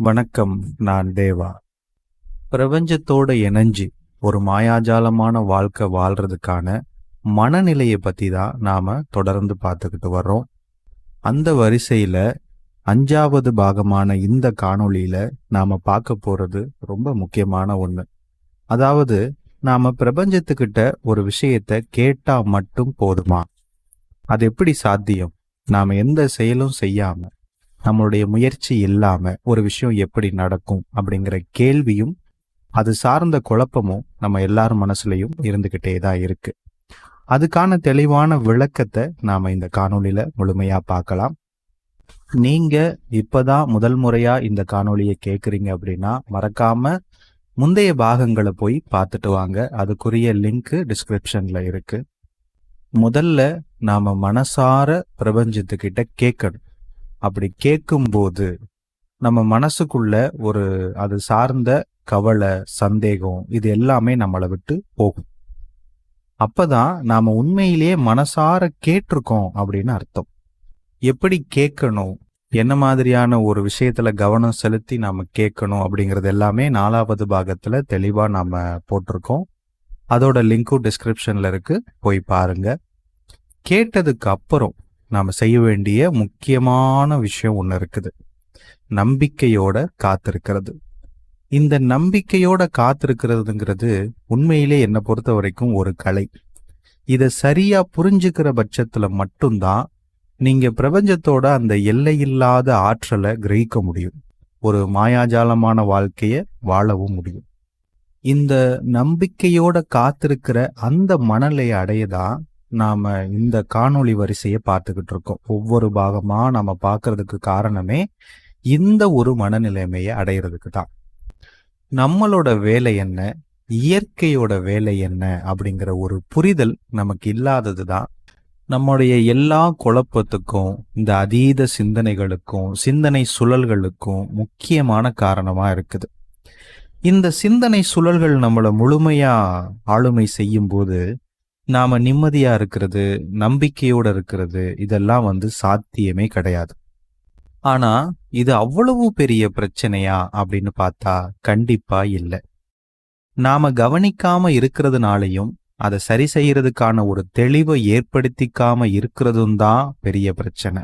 வணக்கம் நான் தேவா. பிரபஞ்சத்தோட இணைஞ்சு ஒரு மாயாஜாலமான வாழ்க்கை வாழ்றதுக்கான மனநிலையை பத்தி தான் நாம தொடர்ந்து பார்த்துக்கிட்டு வர்றோம். அந்த வரிசையில அஞ்சாவது பாகமான இந்த காணொளியில நாம பார்க்க போறது ரொம்ப முக்கியமான ஒண்ணு. அதாவது நாம பிரபஞ்சத்துக்கிட்ட ஒரு விஷயத்த கேட்டா மட்டும் போதுமா? அது எப்படி சாத்தியம்? நாம எந்த செயலும் செய்யாம நம்மளுடைய முயற்சி இல்லாம ஒரு விஷயம் எப்படி நடக்கும் அப்படிங்கிற கேள்வியும் அது சார்ந்த குழப்பமும் நம்ம எல்லார் மனசுலையும் இருந்துகிட்டே தான் இருக்கு. அதுக்கான தெளிவான விளக்கத்தை நாம இந்த காணொலியில முழுமையா பார்க்கலாம். நீங்க இப்பதான் முதல் முறையா இந்த காணொலியை கேக்குறீங்க அப்படின்னா மறக்காம முந்தைய பாகங்களை போய் பார்த்துட்டு வாங்க. அதுக்குரிய லிங்க் டிஸ்கிரிப்ஷன்ல இருக்கு. முதல்ல நாம மனசார பிரபஞ்சத்துக்கிட்ட கேட்கணும் அப்படி கேட்கும்போது நம்ம மனசுக்குள்ள ஒரு அது சார்ந்த கவலை சந்தேகம் இது எல்லாமே நம்மளை விட்டு போகும். அப்பதான் நாம உண்மையிலேயே மனசார கேட்டிருக்கோம் அப்படின்னு அர்த்தம். எப்படி கேட்கணும்? என்ன மாதிரியான ஒரு விஷயத்துல கவனம் செலுத்தி நாம கேட்கணும் அப்படிங்கிறது எல்லாமே நாலாவது பாகத்துல தெளிவா நாம போட்டிருக்கோம். அதோட லிங்க்கும் டிஸ்கிரிப்ஷன்ல இருக்கு. போய் பாருங்க. கேட்டதுக்கு அப்புறம் நாம் செய்ய வேண்டிய முக்கியமான விஷயம் ஒன்று இருக்குது. நம்பிக்கையோட காத்திருக்கிறது. இந்த நம்பிக்கையோட காத்திருக்கிறதுங்கிறது உண்மையிலே என்னை பொறுத்த வரைக்கும் ஒரு கலை. இதை சரியா புரிஞ்சுக்கிற பட்சத்துல மட்டும்தான் நீங்க பிரபஞ்சத்தோட அந்த எல்லையில்லாத ஆற்றலை கிரகிக்க முடியும். ஒரு மாயாஜாலமான வாழ்க்கையை வாழவும் முடியும். இந்த நம்பிக்கையோட காத்திருக்கிற அந்த மனநிலையை அடையதான் நாம இந்த காணொளி வரிசையை பார்த்துக்கிட்டு இருக்கோம். ஒவ்வொரு பாகமா நாம பார்க்கறதுக்கு காரணமே இந்த ஒரு மனநிலைமையை அடையிறதுக்கு தான். நம்மளோட வேலை என்ன? இயற்கையோட வேலை என்ன? அப்படிங்கிற ஒரு புரிதல் நமக்கு இல்லாதது தான். நம்முடைய எல்லா குழப்பத்துக்கும் இந்த அதீத சிந்தனைகளுக்கும் சிந்தனை சுழல்களுக்கும் முக்கியமான காரணமா இருக்குது. இந்த சிந்தனை சுழல்கள் நம்மளை முழுமையா ஆளுமை செய்யும் போது நாம நிம்மதியா இருக்கிறது நம்பிக்கையோட இருக்கிறது இதெல்லாம் வந்து சாத்தியமே கிடையாது. ஆனா இது அவ்வளவு பெரிய பிரச்சனையா அப்படின்னு பார்த்தா கண்டிப்பா இல்லை. நாம கவனிக்காம இருக்கிறதுனாலையும் அதை சரி செய்யறதுக்கான ஒரு தெளிவை ஏற்படுத்திக்காம இருக்கிறதும் தான் பெரிய பிரச்சனை.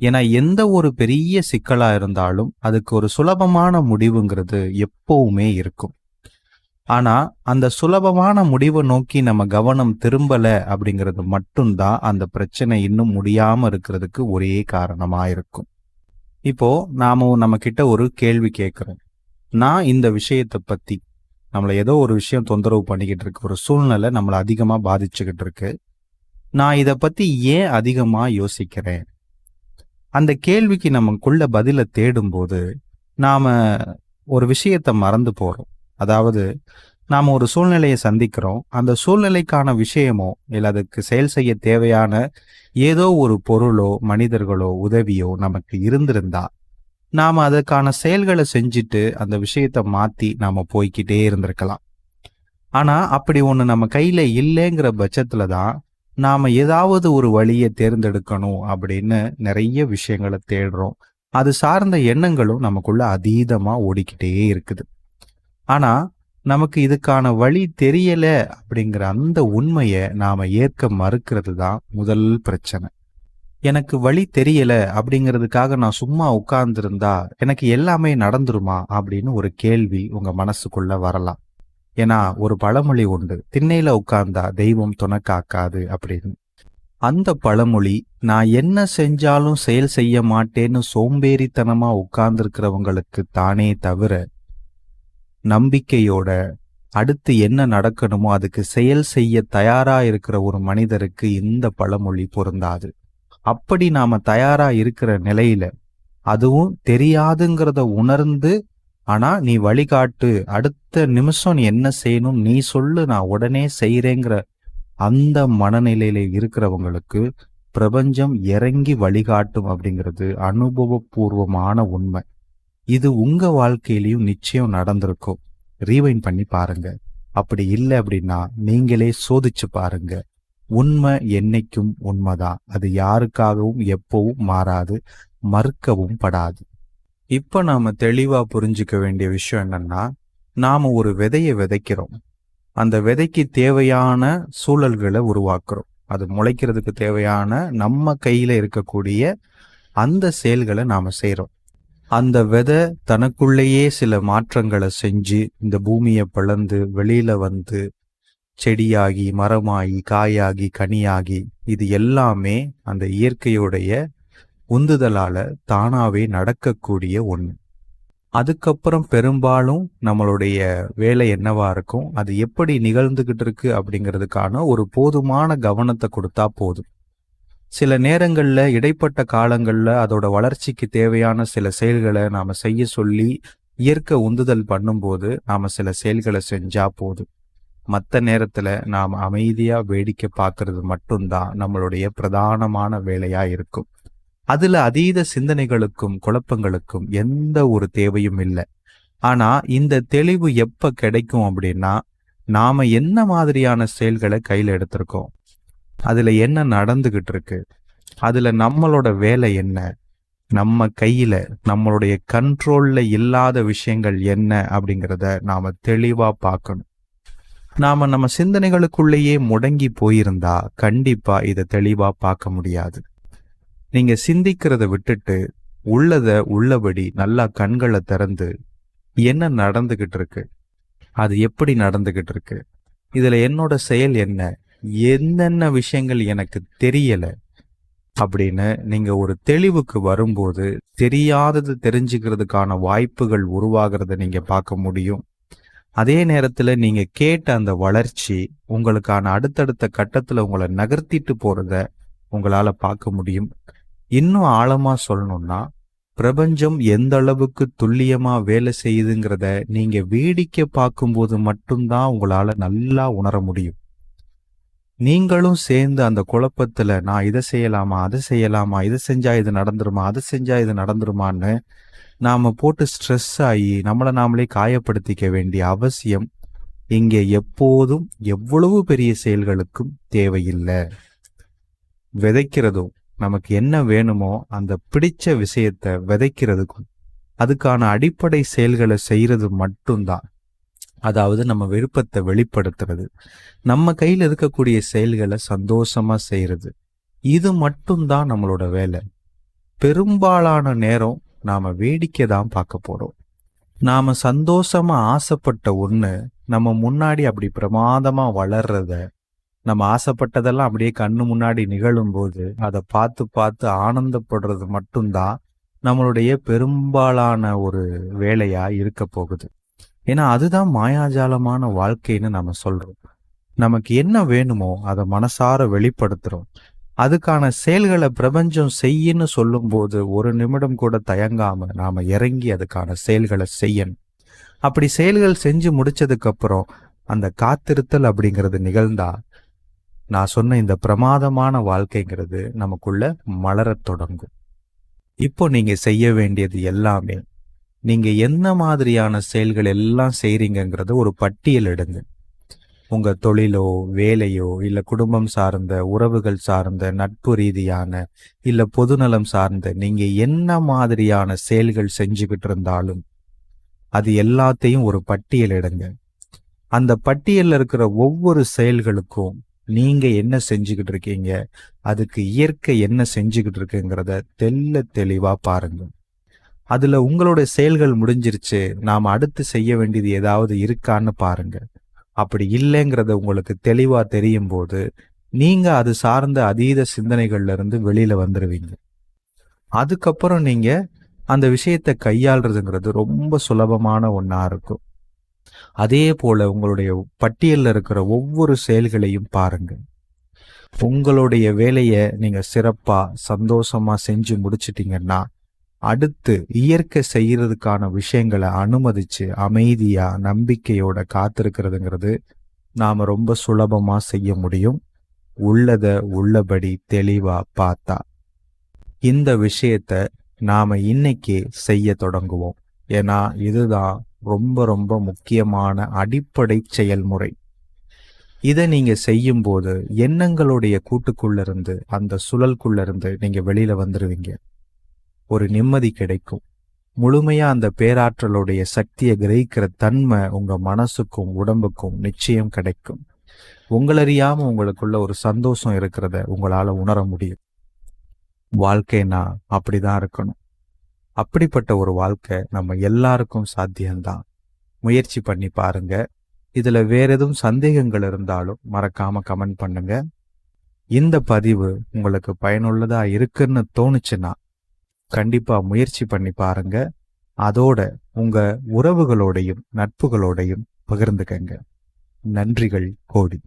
ஏன்னா எந்த ஒரு பெரிய சிக்கலா இருந்தாலும் அதுக்கு ஒரு சுலபமான முடிவுங்கிறது எப்பவுமே இருக்கும். ஆனா அந்த சுலபமான முடிவை நோக்கி நம்ம கவனம் திரும்பல அப்படிங்கிறது மட்டும்தான் அந்த பிரச்சனை இன்னும் முடியாம இருக்கிறதுக்கு ஒரே காரணமா இருக்கும் இப்போ நாம நம்ம கிட்ட ஒரு கேள்வி கேட்கிறோம். நான் இந்த விஷயத்தை பத்தி நம்மளை ஏதோ ஒரு விஷயம் தொந்தரவு பண்ணிக்கிட்டு இருக்கு ஒரு சூழ்நிலை நம்மளை அதிகமா பாதிச்சுக்கிட்டு இருக்கு. நான் இதை பத்தி ஏன் அதிகமா யோசிக்கிறேன்? அந்த கேள்விக்கு நமக்குள்ள பதில தேடும்போது நாம ஒரு விஷயத்த மறந்து போறோம். அதாவது நாம் ஒரு சூழ்நிலையை சந்திக்கிறோம். அந்த சூழ்நிலைக்கான விஷயமோ இல்லை அதுக்கு செயல் செய்ய தேவையான ஏதோ ஒரு பொருளோ மனிதர்களோ உதவியோ நமக்கு இருந்திருந்தா நாம் அதுக்கான செயல்களை செஞ்சுட்டு அந்த விஷயத்தை மாற்றி நாம் போய்கிட்டே இருந்திருக்கலாம். ஆனால் அப்படி ஒன்று நம்ம கையில் இல்லைங்கிற பட்சத்தில் தான் நாம் ஏதாவது ஒரு வழியை தேர்ந்தெடுக்கணும் அப்படின்னு நிறைய விஷயங்களை தேடுறோம். அது சார்ந்த எண்ணங்களும் நமக்குள்ள அதீதமாக ஓடிக்கிட்டே இருக்குது. ஆனா நமக்கு இதுக்கான வழி தெரியல அப்படிங்கிற அந்த உண்மையை நாம ஏற்க மறுக்கிறது தான் முதல் பிரச்சனை. எனக்கு வழி தெரியல அப்படிங்கிறதுக்காக நான் சும்மா உட்கார்ந்துருந்தா எனக்கு எல்லாமே நடந்துருமா அப்படின்னு ஒரு கேள்வி உங்க மனசுக்குள்ள வரலாம். ஏன்னா ஒரு பழமொழி உண்டு. திண்ணையில உட்கார்ந்தா தெய்வம் துணக்காக்காது அப்படின்னு. அந்த பழமொழி நான் என்ன செஞ்சாலும் செயல் செய்ய மாட்டேன்னு சோம்பேறித்தனமா உட்கார்ந்துருக்கிறவங்களுக்கு தானே தவிர நம்பிக்கையோட அடுத்து என்ன நடக்கணுமோ அதுக்கு செயல் செய்ய தயாரா இருக்கிற ஒரு மனிதருக்கு இந்த பழமொழி பொருந்தாது. அப்படி நாம தயாரா இருக்கிற நிலையில அதுவும் தெரியாதுங்கிறத உணர்ந்து ஆனா நீ வழிகாட்டு. அடுத்த நிமிஷம் நீ என்ன செய்யணும் நீ சொல்லு நான் உடனே செய்யறேங்கிற அந்த மனநிலையில இருக்கிறவங்களுக்கு பிரபஞ்சம் இறங்கி வழிகாட்டும் அப்படிங்கிறது அனுபவபூர்வமான உண்மை. இது உங்க வாழ்க்கையிலையும் நிச்சயம் நடந்திருக்கும். ரீவைன் பண்ணி பாருங்க. அப்படி இல்லை அப்படின்னா நீங்களே சோதிச்சு பாருங்க. உண்மை என்னைக்கும் உண்மைதான். அது யாருக்காகவும் எப்பவும் மாறாது மறுக்கவும் படாது. இப்போ நாம தெளிவா புரிஞ்சுக்க வேண்டிய விஷயம் என்னன்னா நாம ஒரு விதையை விதைக்கிறோம். அந்த விதைக்கு தேவையான சூழல்களை உருவாக்குறோம். அது முளைக்கிறதுக்கு தேவையான நம்ம கையில இருக்கக்கூடிய அந்த செயல்களை நாம செய்கிறோம் அந்த விதை தனக்குள்ளேயே சில மாற்றங்களை செஞ்சு இந்த பூமியை பிளந்து வெளியில வந்து செடியாகி மரமாகி காயாகி கனியாகி இது எல்லாமே அந்த இயற்கையுடைய உந்துதலால தானாவே நடக்கக்கூடிய ஒண்ணு. அதுக்கப்புறம் பெரும்பாலும் நம்மளுடைய வேலை என்னவா இருக்கும் அது எப்படி நிகழ்ந்துகிட்டு இருக்கு அப்படிங்கிறதுக்கான ஒரு போதுமான கவனத்தை கொடுத்தா போதும். சில நேரங்களில் இடைப்பட்ட காலங்களில் அதோட வளர்ச்சிக்கு தேவையான சில செயல்களை நாம் செய்ய சொல்லி இயற்கை உந்துதல் பண்ணும்போது நாம் சில செயல்களை செஞ்சா போதும். மற்ற நேரத்தில் நாம் அமைதியாக வேடிக்கை பார்க்கறது மட்டும்தான் நம்மளுடைய பிரதானமான வேலையாக இருக்கும். அதில் அதீத சிந்தனைகளுக்கும் குழப்பங்களுக்கும் எந்த ஒரு தேவையும் இல்லை. ஆனால் இந்த தெளிவு எப்போ கிடைக்கும் அப்படின்னா நாம் என்ன மாதிரியான செயல்களை கையில் எடுத்திருக்கோம்? அதில் என்ன நடந்துக்கிட்டு இருக்கு அதில் நம்மளோட வேலை என்ன? நம்ம கையில் நம்மளுடைய கண்ட்ரோலில் இல்லாத விஷயங்கள் என்ன அப்படிங்கிறத நாம் தெளிவாக பார்க்கணும். நாம் நம்ம சிந்தனைகளுக்குள்ளேயே முடங்கி போயிருந்தா கண்டிப்பாக இதை தெளிவாக பார்க்க முடியாது. நீங்கள் சிந்திக்கிறத விட்டுட்டு உள்ளதை உள்ளபடி நல்லா கண்களை திறந்து என்ன நடந்துக்கிட்டு இருக்கு அது எப்படி நடந்துக்கிட்டு இருக்கு இதில் என்னோட செயல் என்ன? என்னென்ன விஷயங்கள் எனக்கு தெரியல அப்படின்னு நீங்க ஒரு தெளிவுக்கு வரும்போது தெரியாதது தெரிஞ்சுக்கிறதுக்கான வாய்ப்புகள் உருவாகிறத நீங்க பார்க்க முடியும். அதே நேரத்துல நீங்க கேட்ட அந்த வளர்ச்சி உங்களுக்கான அடுத்தடுத்த கட்டத்துல உங்களை நகர்த்திட்டு போறத உங்களால பார்க்க முடியும். இன்னும் ஆழமா சொல்லணும்னா பிரபஞ்சம் எந்த அளவுக்கு துல்லியமா வேலை செய்யுதுங்கிறத நீங்க வேடிக்கை பார்க்கும்போது மட்டும்தான் உங்களால நல்லா உணர முடியும். நீங்களும் சேர்ந்து அந்த குழப்பத்துல நான் இதை செய்யலாமா அதை செய்யலாமா இதை செஞ்சா இது நடந்துருமா அதை செஞ்சா இது நடந்துருமான்னு நாம போட்டு ஸ்ட்ரெஸ் ஆகி நம்மளை நாமளே காயப்படுத்திக்க வேண்டிய அவசியம் இங்கே எப்போதும் எவ்வளவு பெரிய செயல்களுக்கும் தேவையில்லை. விதைக்கிறதும் நமக்கு என்ன வேணுமோ அந்த பிடிச்ச விஷயத்த விதைக்கிறதுக்கும் அதுக்கான அடிப்படை செயல்களை செய்யறது மட்டும்தான். அதாவது நம்ம விருப்பத்தை வெளிப்படுத்துறது. நம்ம கையில் இருக்கக்கூடிய செயல்களை சந்தோஷமா செய்யறது இது மட்டும்தான் நம்மளோட வேலை. பெரும்பாலான நேரம் நாம வேடிக்கை தான் பார்க்க போறோம். நாம சந்தோஷமா ஆசைப்பட்ட ஒண்ணு நம்ம முன்னாடி அப்படி பிரமாதமா வளர்றத நம்ம ஆசைப்பட்டதெல்லாம் அப்படியே கண்ணு முன்னாடி நிகழும் போது அதை பார்த்து பார்த்து ஆனந்தப்படுறது மட்டும்தான் நம்மளுடைய பெரும்பாலான ஒரு வேலையா இருக்க போகுது. ஏன்னா அதுதான் மாயாஜாலமான வாழ்க்கைன்னு நம்ம சொல்றோம். நமக்கு என்ன வேணுமோ அதை மனசார வெளிப்படுத்துறோம். அதுக்கான செயல்களை பிரபஞ்சம் செய்யின்னு சொல்லும்போது ஒரு நிமிடம் கூட தயங்காம நாம இறங்கி அதுக்கான செயல்களை செய்யணும். அப்படி செயல்கள் செஞ்சு முடிச்சதுக்கு அப்புறம் அந்த காத்திருத்தல் அப்படிங்கிறது நிகழ்ந்தா நான் சொன்ன இந்த பிரமாதமான வாழ்க்கைங்கிறது நமக்குள்ள மலரத் தொடங்கும். இப்போ நீங்க செய்ய வேண்டியது எல்லாமே நீங்க என்ன மாதிரியான செயல்கள் எல்லாம் செய்றீங்கிறத ஒரு பட்டியல் எடுங்க. உங்க தொழிலோ வேலையோ இல்ல குடும்பம் சார்ந்த உறவுகள் சார்ந்த நட்பு ரீதியான இல்ல பொதுநலம் சார்ந்த நீங்க என்ன மாதிரியான செயல்கள் செஞ்சுக்கிட்டு இருந்தாலும் அது எல்லாத்தையும் ஒரு பட்டியல் எடுங்க. அந்த பட்டியல்ல இருக்கிற ஒவ்வொரு செயல்களுக்கும் நீங்க என்ன செஞ்சுக்கிட்டு இருக்கீங்க அதுக்கு இயற்கை என்ன செஞ்சுக்கிட்டு இருக்குங்கிறத தெல்ல தெளிவா பாருங்க. அதுல உங்களுடைய செயல்கள் முடிஞ்சிருச்சு நாம அடுத்து செய்ய வேண்டியது ஏதாவது இருக்கான்னு பாருங்க. அப்படி இல்லைங்கிறத உங்களுக்கு தெளிவா தெரியும் போது நீங்க அது சார்ந்த அதீத சிந்தனைகள்ல இருந்து வெளியில வந்துருவீங்க. அதுக்கப்புறம் நீங்க அந்த விஷயத்தை கையாளுறதுங்கிறது ரொம்ப சுலபமான ஒன்றா இருக்கும். அதே போல உங்களுடைய பட்டியலில் இருக்கிற ஒவ்வொரு செயல்களையும் பாருங்க. உங்களுடைய வேலையை நீங்க சிறப்பா சந்தோஷமா செஞ்சு முடிச்சிட்டீங்கன்னா அடுத்து இயற்கை செய்யறதுக்கான விஷயங்களை அனுமதிச்சு அமைதியா நம்பிக்கையோட காத்திருக்கிறதுங்கிறது நாம ரொம்ப சுலபமா செய்ய முடியும். உள்ளத உள்ளபடி தெளிவா பார்த்தா. இந்த விஷயத்த நாம இன்னைக்கு செய்ய தொடங்குவோம். ஏன்னா இதுதான் ரொம்ப ரொம்ப முக்கியமான அடிப்படை செயல்முறை. இதை நீங்க செய்யும்போது எண்ணங்களுடைய கூட்டுக்குள்ள இருந்து அந்த சுழல்குள்ள இருந்து நீங்க வெளியில வந்துருவீங்க. ஒரு நிம்மதி கிடைக்கும். முழுமையா அந்த பேராற்றலுடைய சக்தியை கிரகிக்கிற தன்மை உங்க மனசுக்கும் உடம்புக்கும் நிச்சயம் கிடைக்கும். உங்களறியாம உங்களுக்குள்ள ஒரு சந்தோஷம் இருக்கிறத உங்களால உணர முடியும். வாழ்க்கைனா அப்படிதான் இருக்கணும். அப்படிப்பட்ட ஒரு வாழ்க்கை நம்ம எல்லாருக்கும் சாத்தியம்தான். முயற்சி பண்ணி பாருங்க. இதுல வேற எதுவும் சந்தேகங்கள் இருந்தாலும் மறக்காம கமெண்ட் பண்ணுங்க. இந்த பதிவு உங்களுக்கு பயனுள்ளதா இருக்குன்னு தோணுச்சுன்னா கண்டிப்பாக முயற்சி பண்ணி பாருங்க. அதோட உங்க உறவுகளோடையும் நட்புகளோடையும் பகிர்ந்துக்கங்க. நன்றிகள் கோடி.